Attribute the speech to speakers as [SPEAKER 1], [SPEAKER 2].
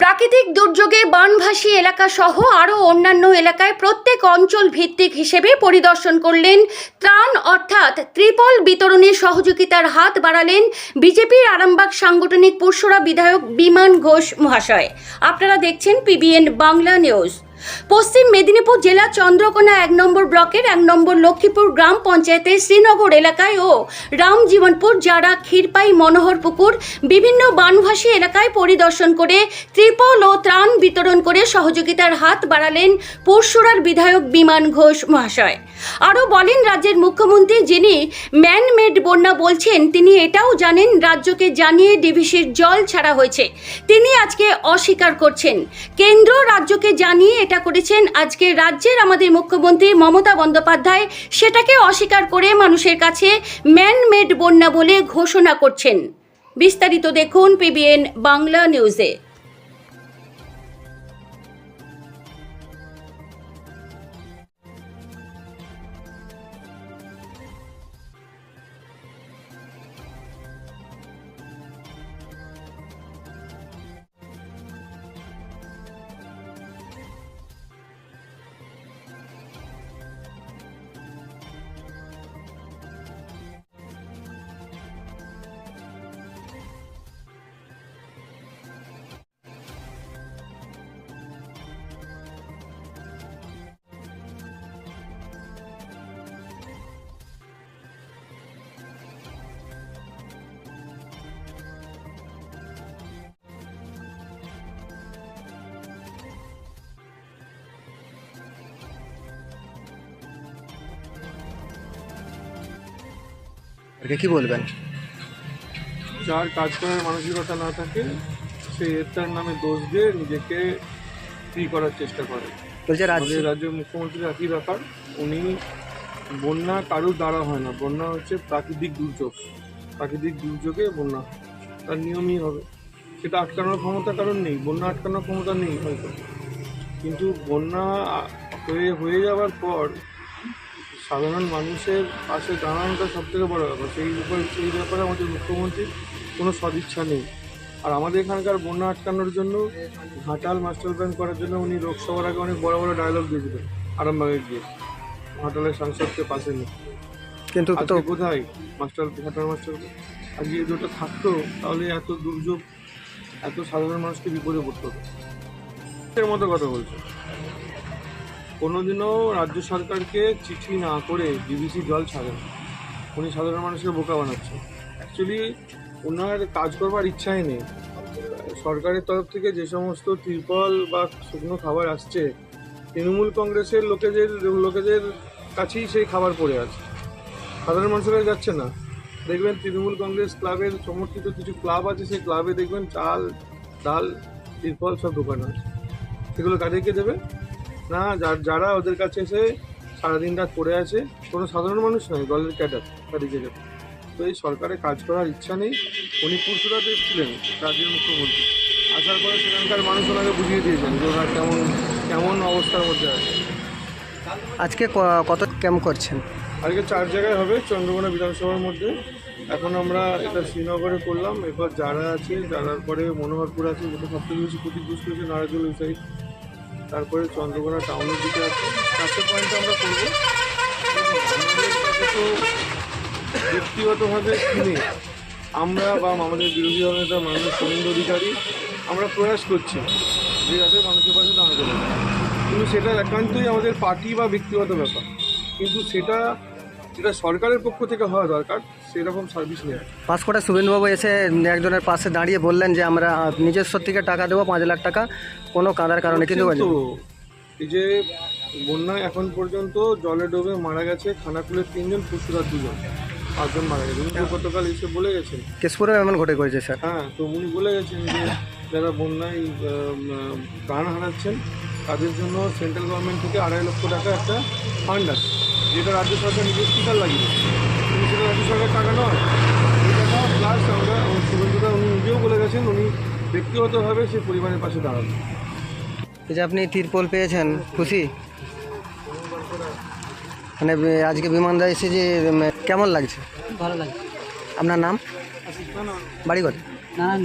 [SPEAKER 1] প্রাকৃতিক দুর্যোগে বানভাসী এলাকা সহ আরও অন্যান্য এলাকায় প্রত্যেক অঞ্চল ভিত্তিক হিসেবে পরিদর্শন করলেন ত্রাণ অর্থাৎ ত্রিপল বিতরণে সহযোগিতার হাত বাড়ালেন বিজেপির আরামবাগ সাংগঠনিক পুরসরা বিধায়ক বিমান ঘোষ মহাশয়। আপনারা দেখছেন পিবিএন বাংলা নিউজ। পশ্চিম মেদিনীপুর জেলা চন্দ্রকোনা এক নম্বর ব্লকের এক নম্বর লক্ষ্মীপুর গ্রাম পঞ্চায়েতের শ্রীনগর এলাকায় ও রামজীবনপুর যারা ক্ষীরপাই মনোহর পুকুর বিভিন্ন বানভাসী এলাকায় পরিদর্শন করে ত্রিপল ও ত্রাণ বিতরণ করে সহযোগিতার হাত বাড়ালেন পরশুরার বিধায়ক বিমান ঘোষ মহাশয়। আরও বলেন, রাজ্যের মুখ্যমন্ত্রী যিনি ম্যানমেড বন্যা বলছেন, তিনি এটাও জানেন, রাজ্যকে জানিয়ে ডিভিসির জল ছাড়া হয়েছে। তিনি আজকে অস্বীকার করছেন। কেন্দ্র রাজ্যকে জানিয়ে এটা করেছেন আজকে রাজ্যের আমাদের মুখ্যমন্ত্রী মমতা বন্দ্যোপাধ্যায়। সেটাকে অস্বীকার করে মানুষের কাছে ম্যানমেড বন্যা বলে ঘোষণা করছেন। বিস্তারিত দেখুন পিবিএন বাংলা নিউজে
[SPEAKER 2] এটা কি বলবেন?
[SPEAKER 3] যার কাজ করার মানসিকতা না থাকে সে এর নামে দোষ দিয়ে নিজেকে ফ্রি করার চেষ্টা করে।
[SPEAKER 2] বলছে রাজ্য
[SPEAKER 3] আমাদের রাজ্যের মুখ্যমন্ত্রীর একই ব্যাপার। উনি বন্যা কারুর দ্বারা হয় না। বন্যা হচ্ছে প্রাকৃতিক দুর্যোগ। প্রাকৃতিক দুর্যোগে বন্যা তার নিয়মই হবে। সেটা আটকানোর ক্ষমতা কারণ নেই। বন্যা আটকানোর ক্ষমতা নেই হয়তো। কিন্তু বন্যা হয়ে হয়ে যাওয়ার পর সাধারণ মানুষের পাশে দাঁড়ানোটা সব থেকে বড় ব্যাপার। সেই ব্যাপারে সেই ব্যাপারে আমাদের মুখ্যমন্ত্রীর কোনো সদিচ্ছা নেই। আর আমাদের এখানকার বন্যা আটকানোর জন্য ঘাটাল মাস্টার প্ল্যান করার জন্য উনি লোকসভার আগে অনেক বড় বড় ডায়লগ দিয়েছিলেন আরামবাগে গিয়ে। ঘাটালের সাংসদকে পাশে নিয়ে।
[SPEAKER 2] কিন্তু তো
[SPEAKER 3] কোথায়? মাস্টার ঘাটাল মাস্টার আজকে যদি ওটা থাকতো তাহলে এত দুর্যোগ এত সাধারণ মানুষকে বিপদে পড়তো। মতো কথা বলছে। কোনোদিনও রাজ্য সরকারকে চিঠি না করে ডিবিসি জল ছাড়েন উনি সাধারণ মানুষকে বোকা বানাচ্ছে। অ্যাকচুয়ালি ওনার কাজ করবার ইচ্ছাই নেই। সরকারের তরফ থেকে যে সমস্ত ত্রিপল বা শুকনো খাবার আসছে, তৃণমূল কংগ্রেসের লোকেদের লোকেদের কাছেই সেই খাবার পড়ে আছে। সাধারণ মানুষের যাচ্ছে না। দেখবেন তৃণমূল কংগ্রেস ক্লাবের সমর্থিত কিছু ক্লাব আছে, সেই ক্লাবে দেখবেন চাল, ডাল, ত্রিপল সব দোকান আছে। সেগুলো কাদেরকে দেবে? না যার যারা ওদের কাছে এসে সারাদিন রাত পড়ে আছে কোনো সাধারণ মানুষ নয় দলের ক্যাডার দেবে তো এই সরকারের কাজ করার ইচ্ছা নেই উনি পুরসুরাতে এসেছিলেন রাজ্যের মুখ্যমন্ত্রী। আসার পরে সেখানকার মানুষ ওনাকে বুঝিয়ে দিয়েছেন যে ওনার কেমন কেমন অবস্থার মধ্যে আছে।
[SPEAKER 2] আজকে কত ক্যাম্প করছেন?
[SPEAKER 3] আজকে চার জায়গায় হবে চন্দ্রকোনা বিধানসভার মধ্যে। এখন আমরা এটা শ্রীনগরে করলাম এরপর যারা আছে যারার পরে মনোহরপুর আছে যেটা সবথেকে বেশি ক্ষতিগ্রস্ত হয়েছে নারাজল সাইড তারপরে চন্দ্রকোনা টাউনের দিকে আছে। চারটে পয়েন্ট আমরা করব। তো ব্যক্তিগতভাবে কিনে আমরা বা আমাদের বিরোধী দল নেতা মাননীয় শুভেন্দু অধিকারী আমরা প্রয়াস করছি যে যাতে মানুষের পাশে দাঁড়াতে পারে। কিন্তু সেটা একান্তই আমাদের পার্টি বা ব্যক্তিগত ব্যাপার। কিন্তু সেটা যেটা সরকারের পক্ষ থেকে হওয়া দরকার সেরকম সার্ভিস নেই।
[SPEAKER 2] পাঁচকোটা শুভেন্দুবাবু এসে একজনের পাশে দাঁড়িয়ে বললেন যে আমরা নিজস্ব থেকে টাকা দেবো পাঁচ লাখ টাকা। কোনো কাঁদার কারণে কিন্তু
[SPEAKER 3] এই যে বন্যায় এখন পর্যন্ত জলে ডুবে মারা গেছে খানাকুলের তিনজন পুষুরার দুজন পাঁচজন মারা গেছে। উনি গতকাল এসে বলে গেছেন।
[SPEAKER 2] কেশপুরে এমন ঘটে করেছে স্যার।
[SPEAKER 3] হ্যাঁ তো উনি বলে গেছেন যে যারা বন্যায় প্রাণ হারাচ্ছেন তাদের জন্য সেন্ট্রাল গভর্নমেন্ট থেকে আড়াই লক্ষ টাকা একটা ফান্ড আছে। যেটা রাজ্য সরকার নিজের স্পিকার লাগিয়ে কিন্তু সেটা রাজ্য সরকার টাকা নয়। এই টাকা প্লাস আমরা শুভেন্দুদা উনি নিজেও বলে গেছেন উনি ব্যক্তিগতভাবে সে পরিবারের পাশে দাঁড়াবেন।
[SPEAKER 2] এই যে আপনি তিরপল পেয়েছেন খুশি? মানে আজকে বিমানদা এসে যে কেমন লাগছে?
[SPEAKER 4] ভালো লাগে
[SPEAKER 2] আপনার নাম? বাড়ি কত
[SPEAKER 4] নারায়ণ